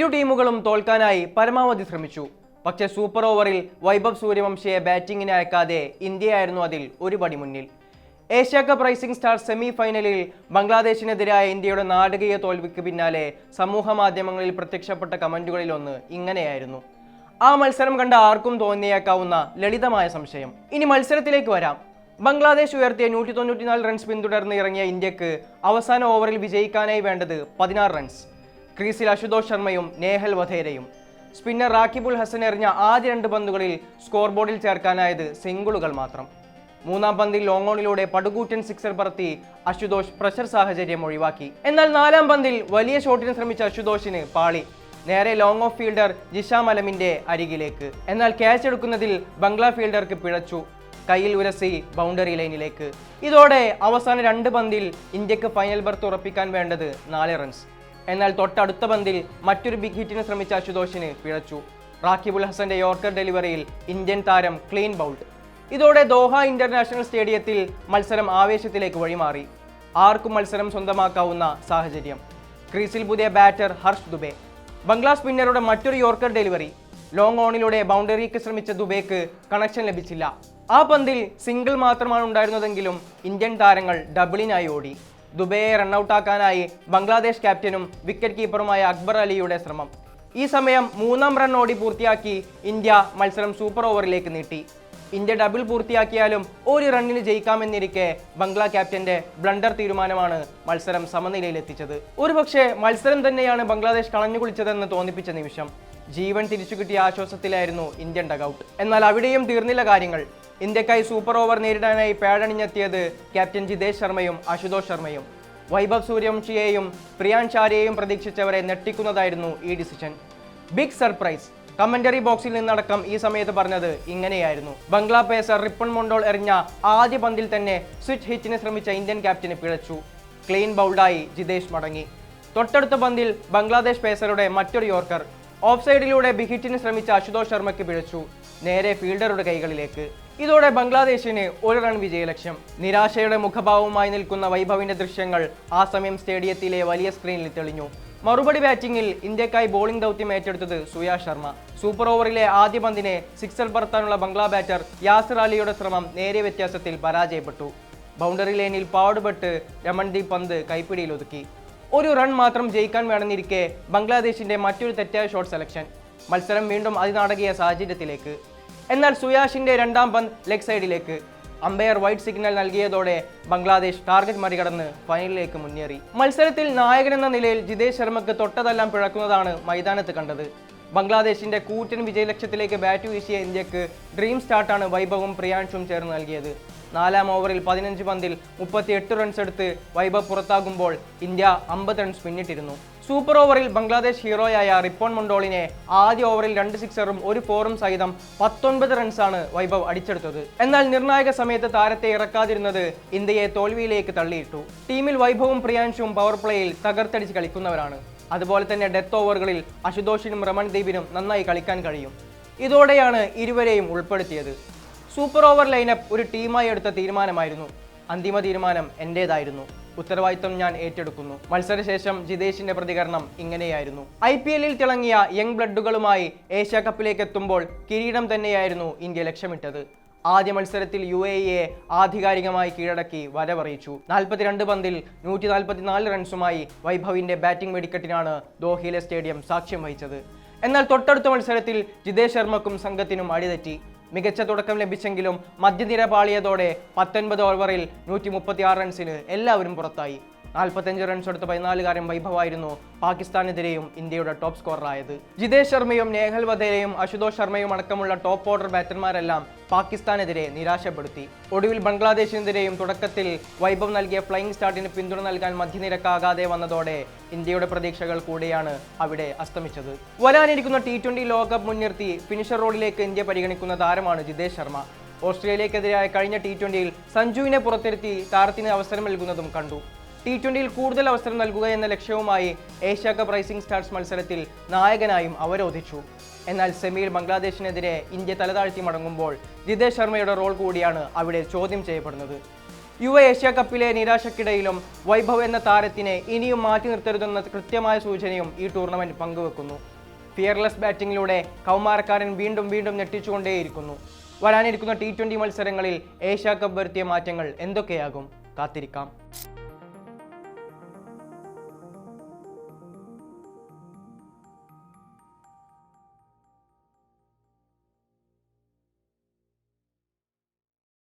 ഇരു ടീമുകളും തോൽക്കാനായി പരമാവധി ശ്രമിച്ചു. പക്ഷെ സൂപ്പർ ഓവറിൽ വൈഭവ് സൂര്യവംശിയെ ബാറ്റിംഗിന് അയക്കാതെ ഇന്ത്യയായിരുന്നു അതിൽ ഒരുപടി മുന്നിൽ. Asia cup rising star semi ഫൈനലിൽ ബംഗ്ലാദേശിനെതിരായ ഇന്ത്യയുടെ നാടകീയ തോൽവിക്ക് പിന്നാലെ സമൂഹ മാധ്യമങ്ങളിൽ പ്രത്യക്ഷപ്പെട്ട കമന്റുകളിൽ ഒന്ന് ഇങ്ങനെയായിരുന്നു. ആ മത്സരം കണ്ട ആർക്കും തോന്നിയേക്കാവുന്ന ലളിതമായ സംശയം. ഇനി മത്സരത്തിലേക്ക് വരാം. ബംഗ്ലാദേശ് ഉയർത്തിയ നൂറ്റി തൊണ്ണൂറ്റിനാല് റൺസ് പിന്തുടർന്ന് ഇറങ്ങിയ ഇന്ത്യയ്ക്ക് അവസാന ഓവറിൽ വിജയിക്കാനായി വേണ്ടത് പതിനാറ് റൺസ്. ക്രീസിൽ അശുതോഷ് ശർമ്മയും നേഹൽ വധേരയും. സ്പിന്നർ റാക്കിബുൽ ഹസൻ എറിഞ്ഞ ആദ്യ രണ്ട് പന്തുകളിൽ സ്കോർ ബോർഡിൽ ചേർക്കാനായത് സിംഗിളുകൾ മാത്രം. മൂന്നാം പന്തിൽ ലോങ് ഓണിലൂടെ പടുകൂറ്റൻ സിക്സർ പറത്തി അശുതോഷ് പ്രഷർ സാഹചര്യം ഒഴിവാക്കി. എന്നാൽ നാലാം പന്തിൽ വലിയ ഷോട്ടിന് ശ്രമിച്ച അശുതോഷിന് പാളി. നേരെ ലോങ് ഓഫ് ഫീൽഡർ ജിഷാ മലമിന്റെ അരികിലേക്ക്. എന്നാൽ ക്യാച്ച് എടുക്കുന്നതിൽ ബംഗ്ലാ ഫീൽഡർക്ക് പിഴച്ചു. കയ്യിൽ ഉരസി ബൗണ്ടറി ലൈനിലേക്ക് ഇതോടെ അവസാന രണ്ട് പന്തിൽ ഇന്ത്യയ്ക്ക് ഫൈനൽ ബർത്ത് ഉറപ്പിക്കാൻ വേണ്ടത് നാല് റൺസ് എന്നാൽ തൊട്ടടുത്ത പന്തിൽ മറ്റൊരു ബിഗ് ഹിറ്റിന് ശ്രമിച്ച അശുതോഷിന് പിഴച്ചു. റാക്കിബുൽ ഹസന്റെ യോർക്കർ ഡെലിവറിയിൽ ഇന്ത്യൻ താരം ക്ലീൻ ബൗൾഡ്. ഇതോടെ ദോഹ ഇന്റർനാഷണൽ സ്റ്റേഡിയത്തിൽ മത്സരം ആവേശത്തിലേക്ക് വഴിമാറി. ആർക്കും മത്സരം സ്വന്തമാക്കാവുന്ന സാഹചര്യം. ക്രീസിൽ പുതിയ ബാറ്റർ ഹർഷ് ദുബെ. ബംഗ്ലാ സ്പിന്നറുടെ മറ്റൊരു യോർക്കർ ഡെലിവറി. ലോങ് ഓണിലൂടെ ബൗണ്ടറിക്ക് ശ്രമിച്ച ദുബേക്ക് കണക്ഷൻ ലഭിച്ചില്ല. ആ പന്തിൽ സിംഗിൾ മാത്രമാണ് ഉണ്ടായിരുന്നതെങ്കിലും ഇന്ത്യൻ താരങ്ങൾ ഡബിളിനായി ഓടി. ദുബൈയെ റണ്ണൌട്ടാക്കാനായി ബംഗ്ലാദേശ് ക്യാപ്റ്റനും വിക്കറ്റ് കീപ്പറുമായ അക്ബർ അലിയുടെ ശ്രമം. ഈ സമയം മൂന്നാം റൺ ഓടി പൂർത്തിയാക്കി ഇന്ത്യ മത്സരം സൂപ്പർ ഓവറിലേക്ക് നീട്ടി. ഇന്ത്യ ഡബിൾ പൂർത്തിയാക്കിയാലും ഒരു റണ്ണിന് ജയിക്കാമെന്നിരിക്കെ ബംഗ്ലാ ക്യാപ്റ്റന്റെ ബ്ലണ്ടർ തീരുമാനമാണ് മത്സരം സമനിലയിലെത്തിച്ചത് ഒരുപക്ഷെ മത്സരം തന്നെയാണ് ബംഗ്ലാദേശ് കളഞ്ഞുകുളിച്ചതെന്ന് തോന്നിപ്പിച്ച നിമിഷം. ജീവൻ തിരിച്ചു കിട്ടിയ ആശ്വാസത്തിലായിരുന്നു ഇന്ത്യൻ ഡഗൌട്ട് എന്നാൽ അവിടെയും തീർന്നില്ല കാര്യങ്ങൾ. ഇന്ത്യക്കായി സൂപ്പർ ഓവർ നേരിടാനായി പേടണിഞ്ഞെത്തിയത് ക്യാപ്റ്റൻ ജിതേഷ് ശർമ്മയും അശുതോഷ് ശർമ്മയും. വൈഭവ് സൂര്യവംശിയെയും പ്രിയാൻ ചാരിയെയും പ്രതീക്ഷിച്ചവരെ നെട്ടിക്കുന്നതായിരുന്നു ഈ ഡിസിഷൻ ബിഗ് സർപ്രൈസ് കമന്ററി ബോക്സിൽ നിന്നടക്കം ഈ സമയത്ത് പറഞ്ഞത് ഇങ്ങനെയായിരുന്നു. ബംഗ്ലാ പേസർ റിപ്പൺ മൊണ്ടോൾ എറിഞ്ഞ ആദ്യ പന്തിൽ തന്നെ സ്വിച്ച് ഹിറ്റിന് ശ്രമിച്ച ഇന്ത്യൻ ക്യാപ്റ്റന് പിഴച്ചു. ക്ലീൻ ബൗൾഡായി ജിതേഷ് മടങ്ങി. തൊട്ടടുത്ത പന്തിൽ ബംഗ്ലാദേശ് പേസറുടെ മറ്റൊരു യോർക്കർ ഓഫ് സൈഡിലൂടെ ബിഹിറ്റിന് ശ്രമിച്ച അശുതോഷ് ശർമ്മയ്ക്ക് പിഴച്ചു. നേരെ ഫീൽഡറുടെ കൈകളിലേക്ക്. ഇതോടെ ബംഗ്ലാദേശിന് ഒരു റൺ വിജയലക്ഷ്യം നിരാശയുടെ മുഖഭാവവുമായി നിൽക്കുന്ന വൈഭവിന്റെ ദൃശ്യങ്ങൾ ആ സമയം സ്റ്റേഡിയത്തിലെ വലിയ സ്ക്രീനിൽ തെളിഞ്ഞു. മറുപടി ബാറ്റിംഗിൽ ഇന്ത്യക്കായി ബോളിംഗ് ദൗത്യം ഏറ്റെടുത്തത് സുയാ ശർമ്മ. സൂപ്പർ ഓവറിലെ ആദ്യ പന്തിനെ സിക്സർ പറത്താനുള്ള ബംഗ്ലാ ബാറ്റർ യാസിർ അലിയുടെ ശ്രമം നേരിയ വ്യത്യാസത്തിൽ പരാജയപ്പെട്ടു. ബൗണ്ടറി ലൈനിൽ പാടുപെട്ട് രമൺദീപ് പന്ത് കൈപ്പിടിയിൽ ഒതുക്കി. ഒരു റൺ മാത്രം ജയിക്കാൻ വേണമെന്നിരിക്കെ ബംഗ്ലാദേശിന്റെ മറ്റൊരു തെറ്റായ ഷോട്ട് സെലക്ഷൻ. മത്സരം വീണ്ടും അതിനാടകീയ സാഹചര്യത്തിലേക്ക്. എന്നാൽ സുയാഷിന്റെ രണ്ടാം പന്ത് ലെഗ് സൈഡിലേക്ക്. അമ്പയർ വൈറ്റ് സിഗ്നൽ നൽകിയതോടെ ബംഗ്ലാദേശ് ടാർഗറ്റ് മറികടന്ന് ഫൈനലിലേക്ക് മുന്നേറി. മത്സരത്തിൽ നായകൻ എന്ന നിലയിൽ ജിതേഷ് ശർമ്മക്ക് തൊട്ടതെല്ലാം പിഴക്കുന്നതാണ് മൈതാനത്ത് കണ്ടത്. ബംഗ്ലാദേശിന്റെ കൂറ്റൻ വിജയലക്ഷ്യത്തിലേക്ക് ബാറ്റ് വീശിയ ഇന്ത്യയ്ക്ക് ഡ്രീം സ്റ്റാർട്ടാണ് വൈഭവും പ്രിയാൻഷും ചേർന്ന് നൽകിയത്. നാലാം ഓവറിൽ പതിനഞ്ച് പന്തിൽ മുപ്പത്തിയെട്ട് റൺസ് എടുത്ത് വൈഭവ് പുറത്താകുമ്പോൾ ഇന്ത്യ അമ്പത് റൺസ് പിന്നിട്ടിരുന്നു. സൂപ്പർ ഓവറിൽ ബംഗ്ലാദേശ് ഹീറോയായ റിപ്പോൺ മുണ്ടോളിനെ ആദ്യ ഓവറിൽ രണ്ട് സിക്സറും ഒരു ഫോറും സഹിതം പത്തൊൻപത് റൺസാണ് വൈഭവ് അടിച്ചെടുത്തത്. എന്നാൽ നിർണായക സമയത്ത് താരത്തെ ഇറക്കാതിരുന്നത് ഇന്ത്യയെ തോൽവിയിലേക്ക് തള്ളിയിട്ടു. ടീമിൽ വൈഭവും പ്രിയാൻഷും പവർ പ്ലേയിൽ തകർത്തടിച്ച് കളിക്കുന്നവരാണ്. അതുപോലെ തന്നെ ഡെത്ത് ഓവറുകളിൽ അശുതോഷിനും രമൺദീപിനും നന്നായി കളിക്കാൻ കഴിയും. ഇതോടെയാണ് ഇരുവരെയും ഉൾപ്പെടുത്തിയത്. സൂപ്പർ ഓവർ ലൈനപ്പ് ഒരു ടീമായി എടുത്ത തീരുമാനമായിരുന്നു. അന്തിമ തീരുമാനം എന്റേതായിരുന്നു. ഉത്തരവാദിത്വം ഞാൻ ഏറ്റെടുക്കുന്നു. മത്സരശേഷം ജിതേഷിന്റെ പ്രതികരണം ഇങ്ങനെയായിരുന്നു. ഐ പി എല്ലിൽ തിളങ്ങിയ യങ് ബ്ലഡുകളുമായി ഏഷ്യ കപ്പിലേക്ക് എത്തുമ്പോൾ കിരീടം തന്നെയായിരുന്നു ഇന്ത്യ ലക്ഷ്യമിട്ടത്. ആദ്യ മത്സരത്തിൽ യു എ ഇയെ ആധികാരികമായി കീഴടക്കി വരവറിയിച്ചു. നാൽപ്പത്തിരണ്ട് പന്തിൽ നൂറ്റി നാൽപ്പത്തിനാല് റൺസുമായി വൈഭവിന്റെ ബാറ്റിംഗ് വെടിക്കെട്ടിനാണ് ദോഹയിലെ സ്റ്റേഡിയം സാക്ഷ്യം വഹിച്ചത്. എന്നാൽ തൊട്ടടുത്ത മത്സരത്തിൽ ജിതേഷ് ശർമ്മക്കും സംഘത്തിനും അടിതെറ്റി. മികച്ച തുടക്കം ലഭിച്ചെങ്കിലും മധ്യനിര പാളിയതോടെ പത്തൊൻപത് ഓവറിൽ നൂറ്റി റൺസിന് എല്ലാവരും പുറത്തായി. നാൽപ്പത്തഞ്ച് റൺസ് എടുത്ത പതിനാലുകാരൻ വൈഭവായിരുന്നു പാകിസ്ഥാനെതിരെയും ഇന്ത്യയുടെ ടോപ്പ് സ്കോററായത് ജിതേഷ് ശർമ്മയും നേഹൽ വധേരയും അശുതോഷ് ശർമ്മയും അടക്കമുള്ള ടോപ്പ് ഓർഡർ ബാറ്റർമാരെല്ലാം പാകിസ്ഥാനെതിരെ നിരാശപ്പെടുത്തി. ഒടുവിൽ ബംഗ്ലാദേശിനെതിരെയും തുടക്കത്തിൽ വൈഭവം നൽകിയ ഫ്ലൈയിങ് സ്റ്റാർട്ടിന് പിന്തുണ നൽകാൻ മധ്യനിരക്കാകാതെ വന്നതോടെ ഇന്ത്യയുടെ പ്രതീക്ഷകൾ കൂടെയാണ് അവിടെ അസ്തമിച്ചത്. വരാനിരിക്കുന്ന ടി ട്വന്റി ലോകകപ്പ് മുൻനിർത്തി ഫിനിഷർ റോഡിലേക്ക് ഇന്ത്യ പരിഗണിക്കുന്ന താരമാണ് ജിതേഷ് ശർമ്മ. ഓസ്ട്രേലിയക്കെതിരായ കഴിഞ്ഞ ടി ട്വന്റിയിൽ സഞ്ജുവിനെ പുറത്തിരുത്തി താരത്തിന് അവസരം നൽകുന്നതും കണ്ടു. ടി ട്വന്റിയിൽ കൂടുതൽ അവസരം നൽകുക എന്ന ലക്ഷ്യവുമായി ഏഷ്യ കപ്പ് റൈസിംഗ് സ്റ്റാർസ് മത്സരത്തിൽ നായകനായും അവരോധിച്ചു. എന്നാൽ സെമിയിൽ ബംഗ്ലാദേശിനെതിരെ ഇന്ത്യ തലതാഴ്ത്തി മടങ്ങുമ്പോൾ ജിതേഷ് ശർമ്മയുടെ റോൾ കൂടിയാണ് അവിടെ ചോദ്യം ചെയ്യപ്പെടുന്നത്. യുവ ഏഷ്യ കപ്പിലെ നിരാശക്കിടയിലും വൈഭവ് എന്ന താരത്തിനെ ഇനിയും മാറ്റി നിർത്തരുതെന്ന കൃത്യമായ സൂചനയും ഈ ടൂർണമെന്റ് പങ്കുവെക്കുന്നു. ഫിയർലെസ് ബാറ്റിംഗിലൂടെ കൗമാരക്കാരൻ വീണ്ടും വീണ്ടും ഞെട്ടിച്ചുകൊണ്ടേയിരിക്കുന്നു. വരാനിരിക്കുന്ന ടി ട്വന്റി മത്സരങ്ങളിൽ ഏഷ്യ കപ്പ് വരുത്തിയ മാറ്റങ്ങൾ എന്തൊക്കെയാകും? കാത്തിരിക്കാം.